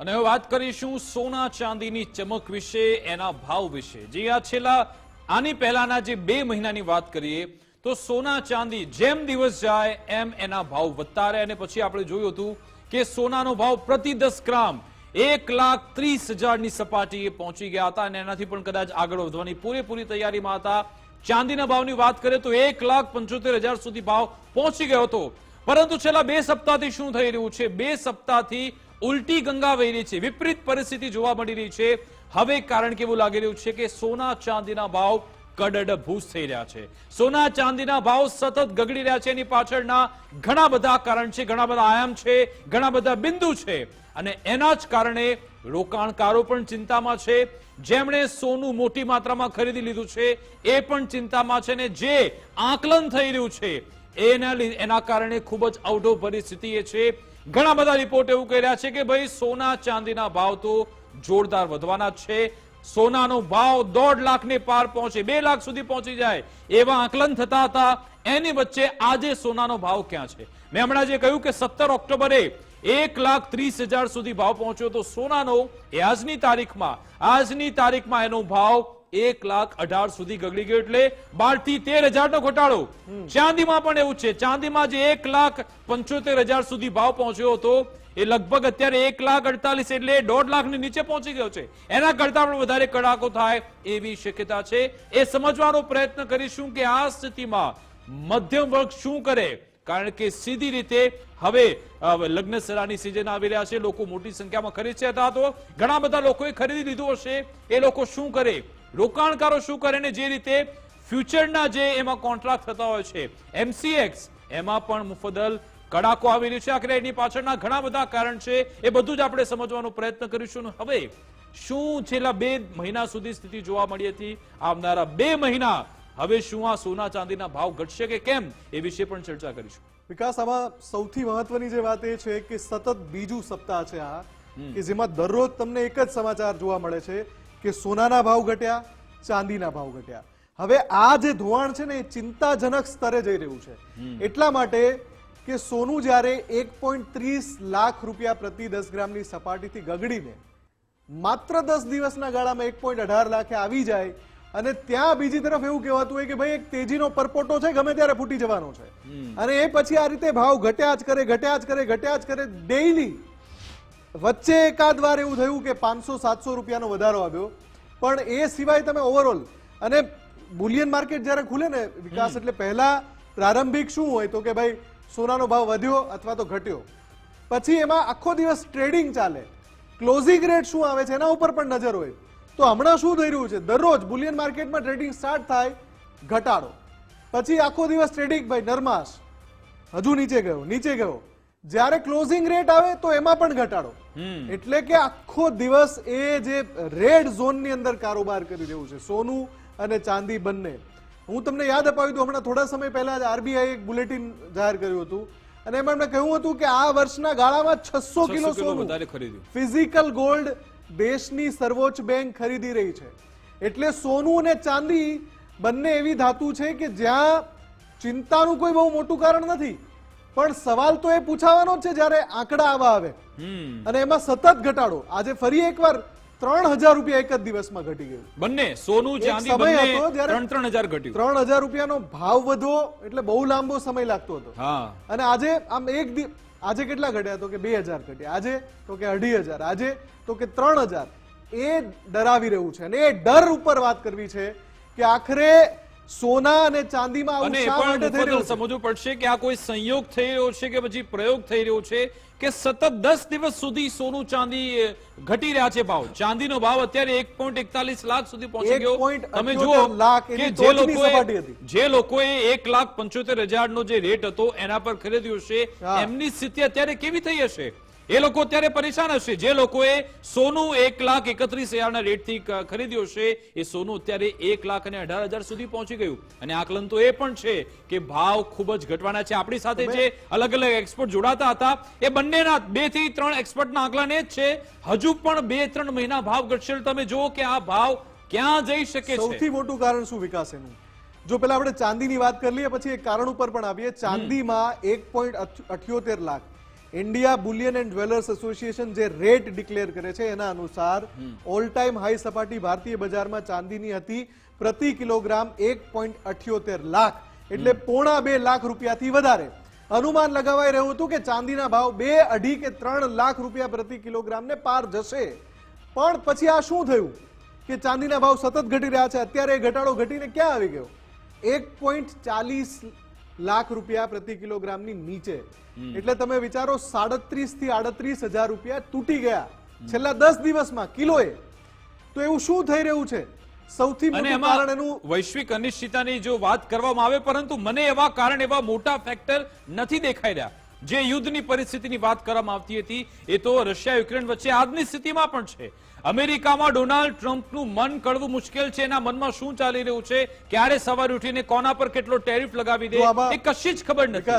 અને હવે વાત કરીશું સોના ચાંદીની ચમક વિશે, એના ભાવ વિશે. જે આ છેલ્લા આની પહેલાના જે બે મહિનાની વાત કરીએ, તો સોના ચાંદી જેમ દિવસ જાય, એમ એના ભાવ વધતા રહે અને પછી આપણે જોયું હતું કે સોનાનો ભાવ પ્રતિ દસ ગ્રામ એક લાખ ત્રીસ હજારની સપાટીએ પહોંચી ગયા હતા. અને એનાથી પણ કદાચ આગળ વધવાની પૂરેપૂરી તૈયારીમાં હતા. ચાંદીના ભાવની વાત કરીએ, તો એક લાખ પંચોતેર હજાર સુધી ભાવ પહોંચી ગયો હતો. પરંતુ છેલ્લા બે સપ્તાહથી શું થઈ રહ્યું છે? બે સપ્તાહથી ઉલટી ગંગા વહી રહી છે. વિપરીત પરિસ્થિતિ જોવા મળી રહી છે. હવે કારણ કેવું લાગી રહ્યું છે કે સોના ચાંદીના ભાવ કડડભૂસ થઈ રહ્યા છે. સોના ચાંદીના ભાવ સતત ગગડી રહ્યા છે. એની પાછળના ઘણા બધા કારણ છે, ઘણા બધા આયામ છે, ઘણા બધા બિંદુ છે. અને એના જ કારણે રોકાણકારો પણ ચિંતામાં છે. જેમણે સોનું મોટી માત્રામાં ખરીદી લીધું છે, એ પણ ચિંતામાં છે ને જે આકલન થઈ રહ્યું છે, એના એના કારણે ખૂબ જ અવઢો પરિસ્થિતિ એ છે. ઘણા બધા રિપોર્ટ એવું કહી રહ્યા છે કે ભાઈ સોના ચાંદીના ભાવ તો જોરદાર વધવાના છે. સોનાનો ભાવ દોઢ લાખને પાર પહોંચે, બે લાખ સુધી પહોંચી જાય એવા આકલન થતા હતા. એની વચ્ચે આજે સોનાનો ભાવ ક્યાં છે? મેં હમણાં જે કહ્યું કે સત્તર ઓક્ટોબરે એક લાખ ત્રીસ હજાર સુધી ભાવ પહોંચ્યો તો સોનાનો એ આજની તારીખમાં આજની તારીખમાં એનો ભાવ એક લાખ અઢાર સુધી ગગડી ગયો એટલે બારથી તેર હજાર નો ઘટાડો. ચાંદીમાં પણ એવું છે. ચાંદીમાં જે એક લાખ પંચોતેર હજાર સુધી ભાવ પહોંચ્યો હતો, એ લગભગ અત્યારે એક લાખ અડતાલીસ એટલે દોઢ લાખની નીચે પહોંચી ગયો છે. એના કરતા પણ વધારે કડાકો થાય એવી શક્યતા છે. એ સમજવાનો પ્રયત્ન કરીશું કે આ સ્થિતિમાં મધ્યમ વર્ગ શું કરે. કારણ કે સીધી રીતે હવે લગ્ન સરાની સિઝન આવી રહ્યા છે. લોકો મોટી સંખ્યામાં ખરીદશે હતા તો ઘણા બધા લોકોએ ખરીદી લીધું હશે. એ લોકો શું કરે? રોકાણકારો શું કરે ને જે રીતે ફ્યુચરના જે એમાં કોન્ટ્રાક્ટ થતા હોય છે એમસીએક્સ એમાં પણ મુફદલ કડાકો આવી રહ્યો છે. આખરે એની પાછળના ઘણા બધા કારણ છે એ બધું જ આપણે સમજવાનો પ્રયત્ન કરીશું. અને હવે શું છેલ્લા બે મહિના સુધી સ્થિતિ જોવા મળી હતી? આવનારા બે મહિના હવે શું આ સોના ચાંદીના ભાવ ઘટશે કે કેમ? એ વિશે પણ ચર્ચા કરીશું. વિકાસ આમાં સૌથી મહત્વની જે વાત એ છે કે સતત બીજું સપ્તાહ છે આ કે જેમાં દરરોજ તમને એક જ સમાચાર જોવા મળે છે. કે સોનાના ભાવ ઘટ્યા ચાંદીના ભાવ ઘટ્યા. હવે આ જે ધોવાણ છે ને એ ચિંતાજનક સ્તરે જઈ રહ્યું છે. એટલા માટે કે સોનું જ્યારે એક પોઈન્ટ ત્રીસ લાખ રૂપિયા પ્રતિ દસ ગ્રામની સપાટીથી ગગડીને માત્ર દસ દિવસના ગાળામાં એક પોઈન્ટ અઢાર લાખે આવી જાય અને ત્યાં બીજી તરફ એવું કહેવાતું હોય કે ભાઈ એક તેજીનો પરપોટો છે ગમે ત્યારે ફૂટી જવાનો છે. અને એ પછી આ રીતે ભાવ ઘટ્યા જ કરે ઘટ્યા જ કરે ઘટ્યા જ કરે ડેઈલી વચ્ચે એકાદ વાર એવું થયું કે પાંચસો સાતસો રૂપિયાનો વધારો આવ્યો. પણ એ સિવાય તમે ઓવરઓલ અને બુલિયન માર્કેટ જ્યારે ખુલે ને વિકાસ એટલે પહેલા પ્રારંભિક શું હોય તો કે ભાઈ સોનાનો ભાવ વધ્યો અથવા તો ઘટ્યો. પછી એમાં આખો દિવસ ટ્રેડિંગ ચાલે. ક્લોઝિંગ રેટ શું આવે છે એના ઉપર પણ નજર હોય. તો હમણાં શું થઈ રહ્યું છે? દરરોજ બુલિયન માર્કેટમાં ટ્રેડિંગ સ્ટાર્ટ થાય ઘટાડો. પછી આખો દિવસ ટ્રેડિંગ ભાઈ નરમાશ. હજુ નીચે ગયો નીચે ગયો. જ્યારે ક્લોઝિંગ રેટ આવે તો એમાં પણ ઘટાડો. એટલે કે આખો દિવસ એ જે રેડ ઝોનની અંદર કારોબાર કરી રહ્યું છે સોનું અને ચાંદી બંને. હું તમને યાદ અપાવ્યું હતું હમણાં થોડા સમય પહેલા આરબીઆઈ એક બુલેટિન જાહેર કર્યું હતું. અને એમાં એમણે કહ્યું હતું કે આ વર્ષના ગાળામાં છસો કિલો સોનું ફિઝિકલ ગોલ્ડ દેશની સર્વોચ્ચ બેંક ખરીદી રહી છે. એટલે સોનું અને ચાંદી બંને એવી ધાતુ છે કે જ્યાં ચિંતાનું કોઈ બહુ મોટું કારણ નથી. પણ સવાલ તો એ પૂછાવાનો છે જ્યારે આંકડા આવા આવે. અને એમાં સતત ઘટાડો. આજે ફરી એકવાર ત્રણ હજાર રૂપિયા એક જ દિવસમાં ઘટી ગયું. બંને સોનું ચાંદી બંને ત્રણ ત્રણ હજાર ઘટ્યું. ત્રણ હજાર રૂપિયાનો ભાવ વધવો એટલે બહુ લાંબો સમય લાગતો હતો. અને આજે આમ એક આજે કેટલા ઘટ્યા? તો કે બે હજાર ઘટ્યા. આજે તો કે અઢી હજાર. આજે તો કે ત્રણ હજાર. એ ડરાવી રહ્યું છે. અને એ ડર ઉપર વાત કરવી છે કે આખરે સોના અને ચાંદીમાં અને પણ મુફદ્દલ સમજવું પડશે કે આ કોઈ સંયોગ થઈ રહ્યો છે કે પછી પ્રયોગ થઈ રહ્યો છે કે સતત દસ દિવસ સુધી સોનું ચાંદી ઘટી રહ્યા છે ભાવ. ચાંદીનો ભાવ અત્યારે એક પોઈન્ટ એકતાલીસ લાખ સુધી પહોંચી ગયો. 1.78 તમે જુઓ કે જે લોકોએ જે લોકોએ એક લાખ પંચોતેર હજાર નો જે રેટ હતો એના પર ખરીદ્યું છે એમની સ્થિતિ અત્યારે કેવી થઈ હશે? એ લોકો અત્યારે પરેશાન હશે. જે લોકોએ સોનું એક લાખ એકત્રીસ હજારના રેટથી ખરીદ્યું છે, એ સોનું અત્યારે એક લાખ અને અઢાર હજાર સુધી પહોંચી ગયું. અને આકલન તો એ પણ છે કે ભાવ ખૂબ જ ઘટવાના છે. આપણી સાથે જે અલગ અલગ એક્સપર્ટ જોડાતા હતા, એ બંનેના બેથી ત્રણ એક્સપર્ટના આકલન એ જ છે. હજુ પણ બે ત્રણ મહિના ભાવ ઘટશે. તમે જુઓ કે આ ભાવ ક્યાં જઈ શકે સૌથી મોટું કારણ શું વિકાસ એનું? જો પેલા આપણે ચાંદીની વાત કરી લઈએ, પછી એક કારણ ઉપર પણ આવીએ. ચાંદીમાં એક point અઠ્યોતેર lakh. India bullion and jewellers association જે રેટ ડિક્લેર કરે છે એના અનુસાર ઓલ ટાઈમ હાઈ સપાટી ભારતીય બજારમાં ચાંદીની હતી પ્રતિ કિલોગ્રામ એક પોઈન્ટ અઠ્યોતેર લાખ એટલે પોણા બે લાખ રૂપિયાથી વધારે. અનુમાન લગાવાઈ રહ્યું હતું કે ચાંદીના ભાવ બે અઢી કે ત્રણ લાખ રૂપિયા પ્રતિ કિલોગ્રામને પાર જશે. પણ પછી આ શું થયું? કે ચાંદીના ભાવ સતત ઘટી રહ્યા છે. અત્યારે એ ઘટાડો ઘટીને ક્યાં આવી ગયો? એક પોઈન્ટ ચાલીસ લાખ રૂપિયા પ્રતિ કિલોગ્રામની નીચે. એટલે તમે વિચારો સાડત્રીસથી આડત્રીસ હજાર રૂપિયા તૂટી ગયા. છેલ્લા દસ દિવસમાં કિલોએ. તો એવું શું થઈ રહ્યું છે? સૌથી મોટું કારણ એનું વૈશ્વિક અનિશ્ચિતતાની જો વાત કરવામાં આવે પરંતુ મને એવા કારણ એવા મોટા ફેક્ટર નથી દેખાઈ રહ્યા. જે યુદ્ધની પરિસ્થિતિની વાત કરવામાં આવતી હતી એ તો રશિયા યુક્રેન વચ્ચે આજની સ્થિતિમાં પણ છે. અમેરિકામાં ડોનાલ્ડ ટ્રમ્પનું મન કળવું મુશ્કેલ છે એના મનમાં શું ચાલી રહ્યું છે? ક્યારે સવારે ઉઠીને કોના પર કેટલો ટેરિફ લગાવી દે? એ કશી જ ખબર નથી.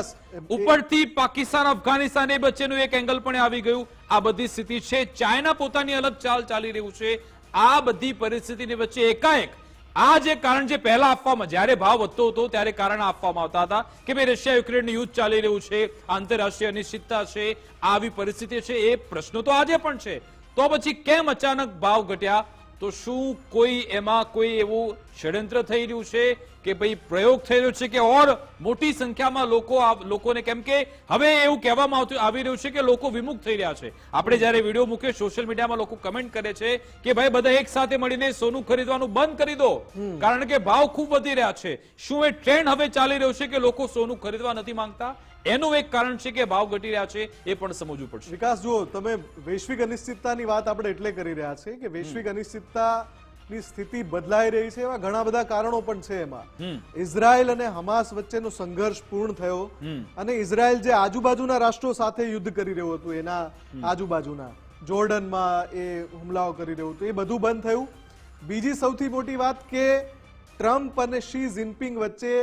ઉપરથી પાકિસ્તાન અફઘાનિસ્તાન એ વચ્ચેનું એક એંગલ પણ આવી ગયું. આ બધી સ્થિતિ છે. ચાઇના પોતાની અલગ ચાલ ચાલી રહ્યું છે. આ બધી પરિસ્થિતિની વચ્ચે એકાએક આ જે કારણ જે પહેલા આપવામાં જ્યારે ભાવ વધતો હતો ત્યારે કારણ આપવામાં આવતા હતા કે ભાઈ રશિયા યુક્રેનનું યુદ્ધ ચાલી રહ્યું છે આંતરરાષ્ટ્રીય અનિશ્ચિતતા છે આવી પરિસ્થિતિ છે. એ પ્રશ્નો તો આજે પણ છે. તો પછી કેમ અચાનક ભાવ ઘટ્યા? તો શું કોઈ એમાં કોઈ એવું ષડયંત્ર થઈ રહ્યું છે કે ભાઈ પ્રયોગ થઈ રહ્યો છે કે ઓર મોટી સંખ્યામાં લોકો લોકોને કેમ કે હવે એવું કહેવામાં આવતું આવી રહ્યું છે કે લોકો વિમુખ થઈ રહ્યા છે. આપણે જ્યારે વીડિયો મૂકીએ સોશિયલ મીડિયામાં લોકો કમેન્ટ કરે છે કે ભાઈ બધા એક સાથે મળીને સોનું ખરીદવાનું બંધ કરી દો. કારણ કે ભાવ ખૂબ વધી રહ્યા છે. શું એ ટ્રેન્ડ હવે ચાલી રહ્યો છે કે લોકો સોનું ખરીદવા નથી માંગતા? એનું એક કારણ છે કે ભાવ ઘટી રહ્યા છે એ પણ સમજવું પડશે. વિકાસ જુઓ તમે વૈશ્વિક અનિશ્ચિતતાની વાત આપણે એટલે કરી રહ્યા છે કે વૈશ્વિક અનિશ્ચિતતાની સ્થિતિ બદલાઈ રહી છે એવા ઘણા બધા કારણો પણ છે એમાં. ઇઝરાયલ અને હમાસ વચ્ચેનો સંઘર્ષ પૂર્ણ થયો અને ઇઝરાયલ જે આજુબાજુના રાષ્ટ્રો સાથે યુદ્ધ કરી રહ્યું હતું એના આજુબાજુના જોર્ડનમાં એ હુમલાઓ કરી રહ્યું હતું એ બધું બંધ થયું. બીજી સૌથી મોટી વાત કે ટ્રમ્પ અને શી જિનપિંગ વચ્ચે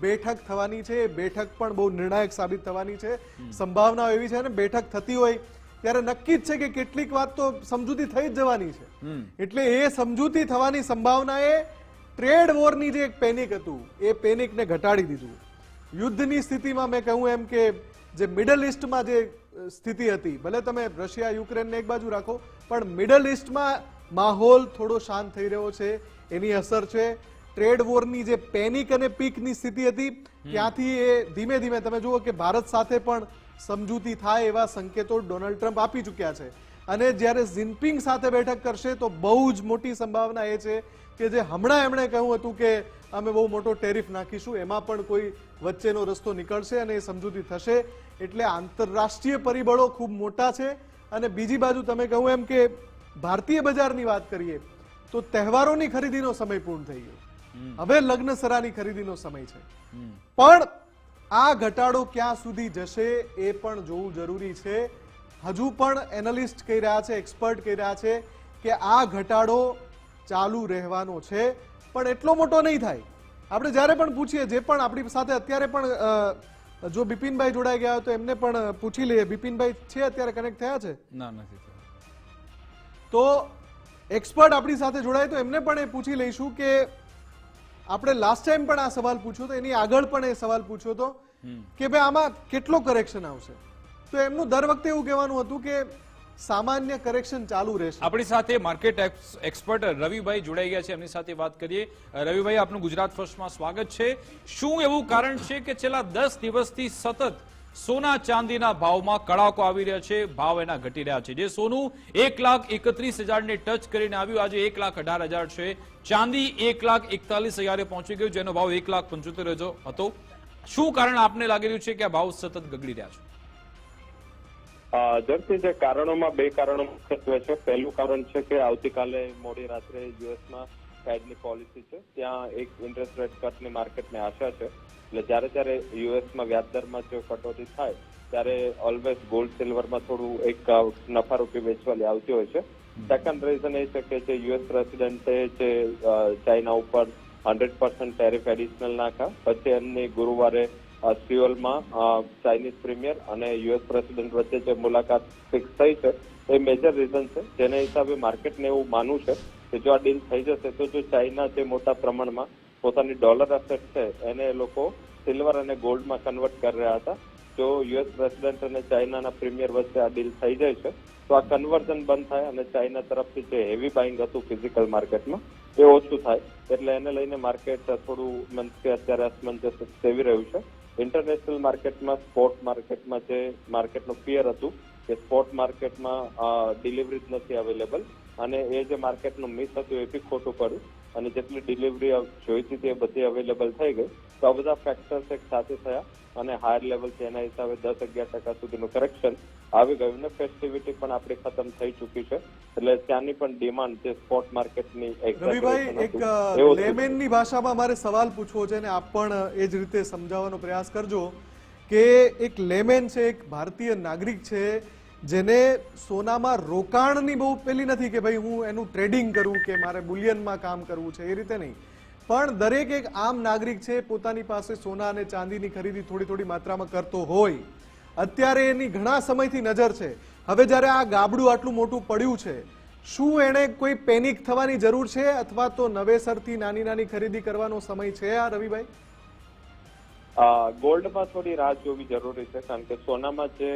બેઠક થવાની છે. એ બેઠક પણ બહુ નિર્ણાયક સાબિત થવાની છે. સંભાવના એવી છે ને બેઠક થતી હોય ત્યારે નક્કી જ છે કે કેટલીક વાત તો સમજૂતી થઈ જ જવાની છે. એટલે એ સમજૂતી થવાની સંભાવના એ ટ્રેડ વોરની જે એક પેનિક હતું એ પેનિકને ઘટાડી દીધું. યુદ્ધની સ્થિતિમાં મેં કહ્યું એમ કે જે મિડલ ઇસ્ટમાં જે સ્થિતિ હતી ભલે તમે રશિયા યુક્રેનને એક બાજુ રાખો પણ મિડલ ઇસ્ટમાં માહોલ થોડો શાંત થઈ રહ્યો છે. એની અસર છે. ટ્રેડ વોરની જે પેનિક અને પીકની સ્થિતિ હતી ત્યાંથી એ ધીમે ધીમે તમે જુઓ કે ભારત સાથે પણ સમજૂતી થાય એવા સંકેતો ડોનાલ્ડ ટ્રમ્પ આપી ચૂક્યા છે. અને જ્યારે જિનપિંગ સાથે બેઠક કરશે તો બહુ જ મોટી સંભાવના એ છે કે જે હમણાં એમણે કહ્યું હતું કે અમે બહુ મોટો ટેરિફ નાખીશું એમાં પણ કોઈ વચ્ચેનો રસ્તો નીકળશે અને એ સમજૂતી થશે. એટલે આંતરરાષ્ટ્રીય પરિબળો ખૂબ મોટા છે. અને બીજી બાજુ તમે કહું એમ કે ભારતીય બજારની વાત કરીએ તો તહેવારોની ખરીદીનો સમય પૂર્ણ થઈ ગયો. હવે લગ્ન સરાની ખરીદીનો સમય છે. પણ આ ઘટાડો ક્યાં સુધી જશે એ પણ જોવું જરૂરી છે. હજુ પણ એનાલિસ્ટ કહી રહ્યા છે એક્સપર્ટ કહી રહ્યા છે કે આ ઘટાડો ચાલુ રહેવાનો છે. પણ એટલો મોટો નહીં થાય. આપણે જ્યારે પણ પૂછીએ જે પણ આપણી સાથે અત્યારે પણ જો બિપિનભાઈ જોડાઈ ગયા હોય તો એમને પણ પૂછી લઈએ. બિપિનભાઈ છે અત્યારે કનેક્ટ થયા છે? ના નથી તો એક્સપર્ટ આપણી સાથે જોડાય તો એમને પણ એ પૂછી લઈશું કે આપણે લાસ્ટ ટાઈમ પણ આ સવાલ પૂછ્યો તો એની આગળ પણ એ સવાલ પૂછ્યો તો કે ભાઈ આમાં કેટલો કરેક્શન આવશે? તો એમનું દર વખતે એવું કહેવાનું હતું કે સામાન્ય કરેક્શન ચાલુ રહેશે. આપણી સાથે માર્કેટ એક્સ- એક્સપર્ટ રવિભાઈ જોડાઈ ગયા છે. એમની સાથે વાત કરીએ. રવિભાઈ, આપનું ગુજરાત ફર્સ્ટમાં સ્વાગત છે. શું એવું કારણ છે કે છેલ્લા દસ દિવસથી સતત સોના ચાંદીના ભાવમાં કડાકો આવી રહ્યા છે ભાવ એના ઘટી રહ્યા છે. જે સોનું એક લાખ એકત્રીસ હજારને ટચ કરીને આવ્યું આજે એક લાખ અઢાર હજાર છે. ચાંદી એક લાખ એકતાલીસ હજારે પહોંચી ગયું જેનો ભાવ એક લાખ પંચોતેર હતો. શું કારણ આપને લાગી રહ્યું છે કે આ ભાવ સતત ગગડી રહ્યા છે? અ, જે કારણોમાં બે કારણો મુખ્યત્વે છે. પહેલું કારણ છે કે આવતીકાલે મોડી રાત્રે યુએસમાં ફેડની પોલિસી છે. ત્યાં એક ઇન્ટરેસ્ટ રેટ કટની માર્કેટને આશા છે. એટલે જ્યારે જ્યારે યુએસમાં વ્યાજદરમાં જો કટોતી થાય ત્યારે ઓલવેઝ ગોલ્ડ સિલ્વરમાં થોડું એક નફારૂપી વેચવાલી આવતી હોય છે. સેકન્ડ રીઝન એ છે કે જે યુએસ પ્રેસિડેન્ટે જે ચાઇના ઉપર હંડ્રેડ પર્સન્ટ ટેરિફ એડિશનલ નાખા પછી એમની ગુરુવારે અ, સિયોલમાં ચાઇનીઝ પ્રીમિયર અને યુએસ પ્રેસિડેન્ટ વચ્ચે જે મુલાકાત ફિક્સ થઈ છે એ મેજર રીઝન છે. જેના હિસાબે માર્કેટને એવું માનવું છે કે જો આ ડીલ થઈ જશે તો જો ચાઇના જે મોટા પ્રમાણમાં પોતાની ડોલર અસેટ છે, એને એ લોકો સિલ્વર અને ગોલ્ડમાં કન્વર્ટ કરી રહ્યા હતા. જો યુએસ પ્રેસિડેન્ટ અને ચાઇનાના પ્રીમિયર વચ્ચે આ ડીલ થઈ જાય છે, તો આ કન્વર્ઝન બંધ થાય અને ચાઇના તરફથી જે હેવી બાઇંગ હતું ફિઝિકલ માર્કેટમાં એ ઓછું થાય. એટલે એને લઈને માર્કેટ થોડું મીન્સ કે અત્યારે અસમંજસ સેવી રહ્યું છે. ઇન્ટરનેશનલ માર્કેટમાં સ્પોટ માર્કેટમાં જે માર્કેટનું ફિયર હતું, કે સ્પોટ માર્કેટમાં ડિલિવરી જ નથી અવેલેબલ અને એ જે માર્કેટનું મિસ હતું, એ બી ખોટું પડ્યું. અને જેટલી ડિલિવરી જોઈતી હતી એ બધી અવેલેબલ થઈ ગઈ. તો આ બધા ફેક્ટર્સ એક સાથે થયા અને હાયર લેવલ છે એના હિસાબે દસ અગિયાર ટકા સુધીનું કરેક્શન આવી ગયું ને ફેસ્ટિવિટી પણ આપણી ખતમ થઈ ચૂકી છે. એટલે ત્યાંની પણ ડિમાન્ડ જે સ્પોટ માર્કેટની રવિભાઈ એક લેમેનની ભાષામાં મારે સવાલ પૂછવો છે અને આપ પણ એ જ રીતે સમજાવવાનો પ્રયાસ કરજો કે એક લેમેન છે એક ભારતીય નાગરિક છે જેને સોનામાં રોકાણની બહુ પેલી નથી કે ભાઈ હું એનું ટ્રેડિંગ કરું કે મારે બુલિયનમાં કામ કરવું છે, એ રીતે નહીં. પણ દરેક એક આમ નાગરિક છે, પોતાની પાસે સોના અને ચાંદીની ખરીદી થોડી થોડી માત્રામાં કરતો હોય. અત્યારે એની ઘણા સમયથી નજર છે. હવે જ્યારે આ ગાબડું આટલું મોટું પડ્યું છે, શું એણે કોઈ પેનિક થવાની જરૂર છે અથવા તો નવેસરથી નાની નાની ખરીદી કરવાનો સમય છે આ રવિભાઈ? ગોલ્ડમાં થોડી રાહ જોવી જરૂરી છે, કારણ કે સોનામાં જે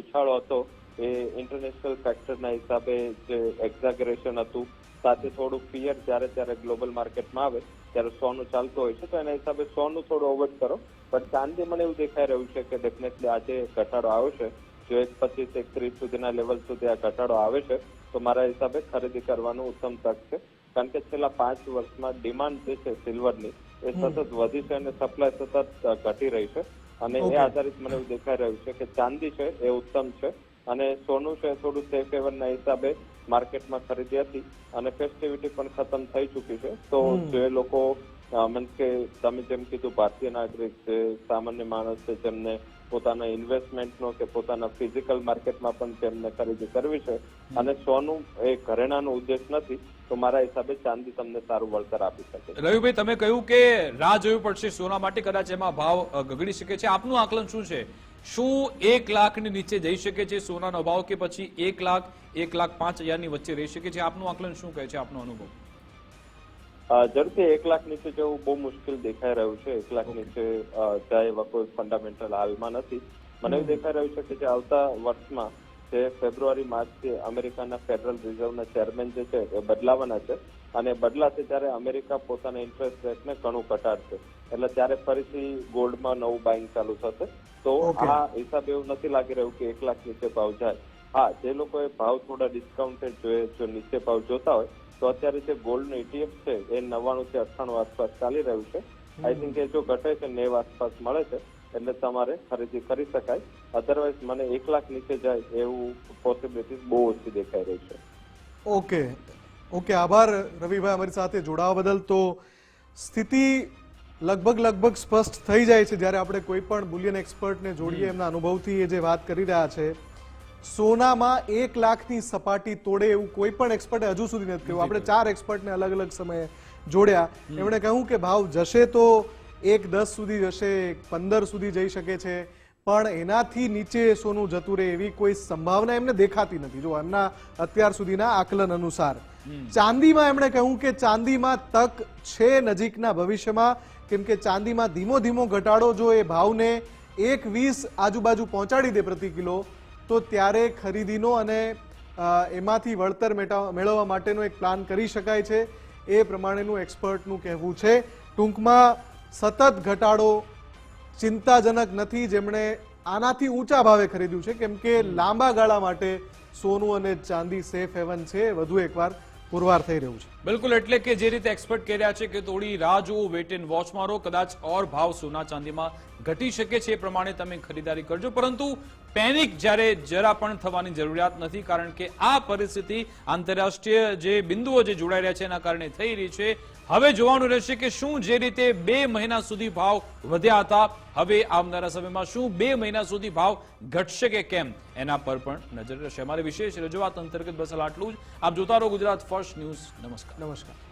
ઉછાળો હતો એ ઇન્ટરનેશનલ ફેક્ટરના હિસાબે જે એક્ઝાગરેશન હતું સાથે થોડું ફિયર જ્યારે ત્યારે ગ્લોબલ માર્કેટમાં આવે ત્યારે સોનું ચાલતું હોય છે. તો એના હિસાબે સોનું થોડું અવોઇડ કરો. પણ ચાંદી મને એવું દેખાઈ રહ્યું છે કે ડેફિનેટલી આજે ઘટાડો આવ્યો છે. જો એક પચીસ એક ત્રીસ સુધીના લેવલ સુધી આ ઘટાડો આવે છે તો મારા હિસાબે ખરીદી કરવાનું ઉત્તમ તક છે. કારણ કે છેલ્લા પાંચ વર્ષમાં ડિમાન્ડ જે છે સિલ્વરની એ સતત વધી છે અને સપ્લાય સતત ઘટી રહી છે. અને એ આધારિત મને એવું દેખાઈ રહ્યું છે કે ચાંદી છે એ ઉત્તમ છે. અને સોનું છે થોડું સેફ હેવનના હિસાબે માર્કેટમાં ખરીદી હતી અને ફેસ્ટિવિટી પણ ખતમ થઈ ચૂકી છે. તો જે લોકો મીન્સ કે તમે જેમ કીધું ભારતીય નાગરિક છે સામાન્ય માણસ છે જેમને પોતાના ઇન્વેસ્ટમેન્ટનો કે પોતાના ફિઝિકલ માર્કેટમાં પણ તેમને ખરીદી કરવી છે અને સોનું એ ઘરેણાનો ઉદ્દેશ નથી તો મારા હિસાબે ચાંદી તમને સારું વળતર આપી શકે રવિભાઈ તમે કહ્યું કે રાહ જોવી પડશે સોના માટે કદાચ એમાં ભાવ ગગડી શકે છે. આપનું આકલન શું છે? શું એક લાખની નીચે જઈ શકે છે સોનાનો ભાવ કે પછી એક લાખ એક લાખ પાંચ હજારની વચ્ચે રહી શકે છે? આપનું આકલન શું કહે છે? આપનો અનુભવ. ઝડપી એક લાખ નીચે જવું બહુ મુશ્કેલ દેખાઈ રહ્યું છે. એક લાખ નીચે જાય એવા કોઈ ફંડામેન્ટલ હાલમાં નથી. મને એવું દેખાઈ રહ્યું છે કે જે આવતા વર્ષમાં જે ફેબ્રુઆરી માર્ચથી અમેરિકાના ફેડરલ રિઝર્વના ચેરમેન જે છે એ બદલાવાના છે. અને બદલાશે ત્યારે અમેરિકા પોતાના ઇન્ટરેસ્ટ રેટને ઘણું ઘટાડશે. એટલે ત્યારે ફરીથી ગોલ્ડમાં નવું બાઇંગ ચાલુ થશે. તો આ હિસાબે એવું નથી લાગી રહ્યું કે એક લાખ નીચે ભાવ જાય. હા જે લોકોએ ભાવ થોડા ડિસ્કાઉન્ટેડ જોઈએ જો નીચે ભાવ જોતા હોય તો અત્યારે જે ગોલ્ડનું ઇટીએફ છે એ નવ્વાણું થી અઠ્ઠાણું આસપાસ ચાલી રહ્યું છે. આઈ થિંક એ જો ઘટે છે નેવ આસપાસ મળે છે એટલે તમારે ખરીદી કરી શકાય. અધરવાઇઝ મને એક લાખ નીચે જાય એવું પોસિબિલિટી બહુ ઓછી દેખાઈ રહી છે. ઓકે. ઓકે આભાર રવિભાઈ અમારી સાથે જોડાવા બદલ. તો સ્થિતિ લગભગ લગભગ સ્પષ્ટ થઈ જાય છે. જ્યારે આપણે કોઈ પણ બુલિયન એક્સપર્ટને જોડીએ એમના અનુભવથી એ જે વાત કરી રહ્યા છે સોનામાં એક લાખની સપાટી તોડે એવું કોઈ પણ એક્સપર્ટે હજુ સુધી નથી કહ્યું. આપણે ચાર એક્સપર્ટને અલગ અલગ સમયે જોડ્યા. એમણે કહ્યું કે ભાવ જશે તો એક દસ સુધી જશે એક પંદર સુધી જઈ શકે છે. પણ એનાથી નીચે સોનું જતું રહે એવી કોઈ સંભાવના એમને દેખાતી નથી. જો એમના અત્યાર સુધીના આકલન અનુસાર. ચાંદીમાં એમણે કહ્યું કે ચાંદીમાં તક છે નજીકના ભવિષ્યમાં. કેમ કે ચાંદીમાં ધીમો ધીમો ઘટાડો જો એ ભાવને એક વીસ આજુબાજુ પહોંચાડી દે પ્રતિ કિલો તો ત્યારે ખરીદીનો અને એમાંથી વળતર મેળવવા માટેનો એક પ્લાન કરી શકાય છે. એ પ્રમાણેનું એક્સપર્ટનું કહેવું છે. ટૂંકમાં સતત ઘટાડો ચિંતાજનક નથી, જેમણે આનાથી ઊંચા ભાવે ખરીદ્યું છે. કેમ કે લાંબા ગાળા માટે સોનું અને ચાંદી સેફ હેવન છે. વધુ એકવાર પુરવાર થઈ રહ્યું છે. બિલકુલ, એટલે કે જે રીતે એક્સપર્ટ કહી રહ્યા છે કે થોડી રાહ જુઓ વેટ એન્ડ વોચ મારો, કદાચ ઓર ભાવ સોના ચાંદીમાં ઘટી શકે છે એ પ્રમાણે તમે ખરીદારી કરજો. પરંતુ પેનિક જ્યારે જરા પણ થવાની જરૂરિયાત નથી, કારણ કે આ પરિસ્થિતિ આંતરરાષ્ટ્રીય જે બિંદુઓ જે જોડાઈ રહ્યા છે એના કારણે થઈ રહી છે. હવે જોવાનું રહેશે કે શું જે રીતે બે મહિના સુધી ભાવ વધ્યા હતા, હવે આવનારા સમયમાં શું બે મહિના સુધી ભાવ ઘટશે કે કેમ, એના પર પણ નજર રહેશે. અમારી વિશેષ રજૂઆત અંતર્ગત બસ આટલું જ. આપ જોતા રહો ગુજરાત ફર્સ્ટ ન્યૂઝ નમસ્કાર. નમસ્કાર